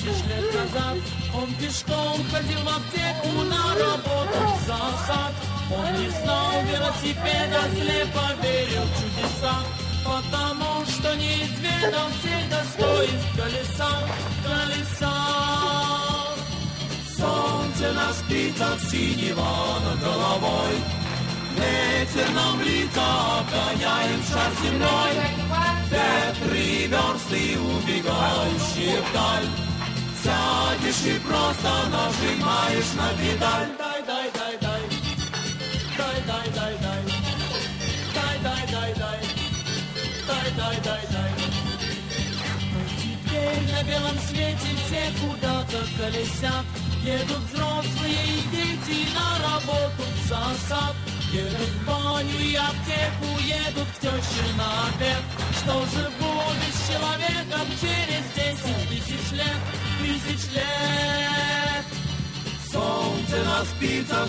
тысяч лет назад. Он пешком ходил в аптеку на работу в засад. Он не знал велосипеда, слепо верил в чудеса, потому что не изведал всех достоинств колеса, колеса. Солнце на спицах синего над головой, Ветер нам в лица, гоняем шар земной, Ветры версты, убегающие вдаль. Сядешь и просто нажимаешь на педаль. Дай, дай, дай, дай. Дай, дай, дай, дай. Дай, дай, дай, дай. Дай, дай, дай, дай. Теперь на белом свете все куда-то колесят. Едут взрослые и дети на работу в засад. Едут в баню и аптеку, едут к теще на обед. Что же на спицах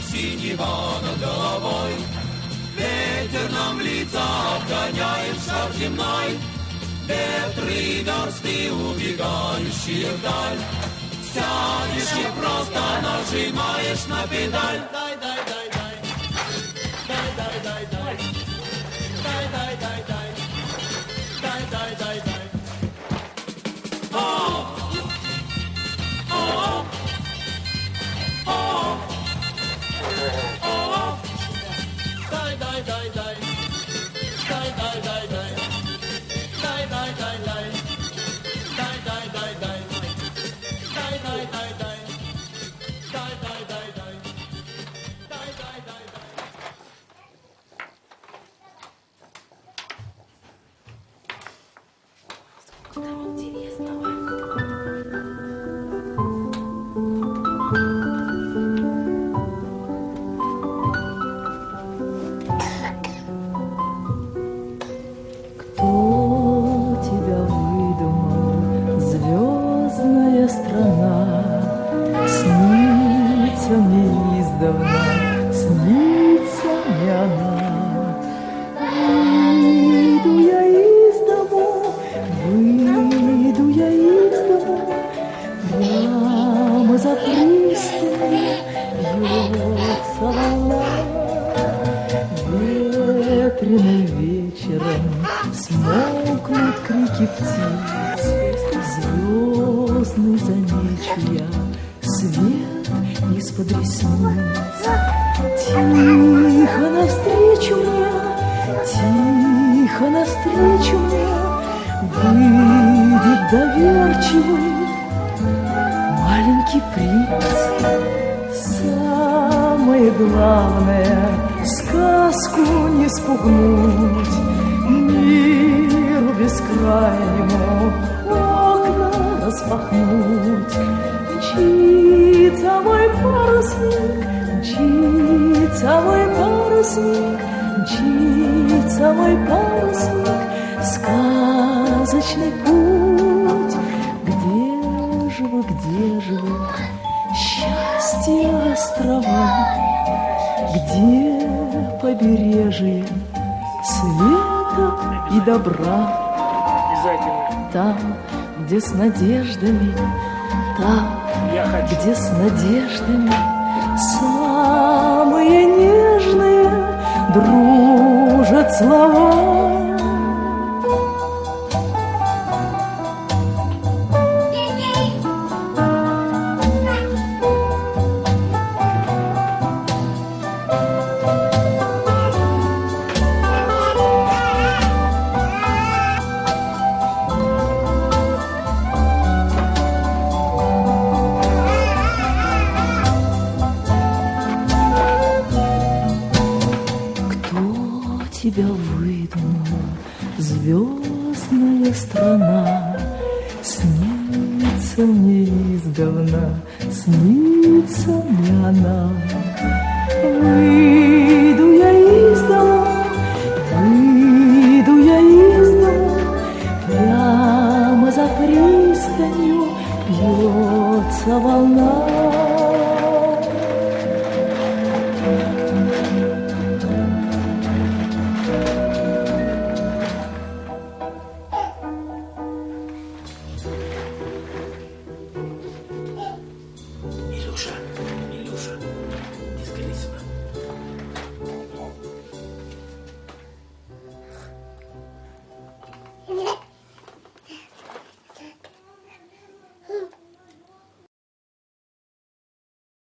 над головой, Ветер нам лица обгоняет шар земной, Ветры версты, убегающие вдаль. Сядешь и просто нажимаешь на педаль. Дай, дай, дай, дай. Дай, дай, дай, дай. Дай, дай, дай, дай. Снится мне она. Выйду я из дому, выйду я из дому, Прямо за пристань бьется волна. Ветреным вечером смолкнут крики птиц, Звездный замечу я свет из-под ресниц. Выйдет доверчивый маленький принц. Самое главное — сказку не спугнуть, Миру бескрайнему окна распахнуть. Мчится мой парусник, мчится мой парусник, мчится мой парусник, сказочный путь. Где же вы, где же вы, счастье острова? Где побережье света и добра? Там, где с надеждами, там, где с надеждами самые нежные дружат слова. Тебя выдумал, звездная страна? Снится мне издавна, снится мне она. Выйду я из дома, выйду я из дома, Прямо за пристанью бьется волна.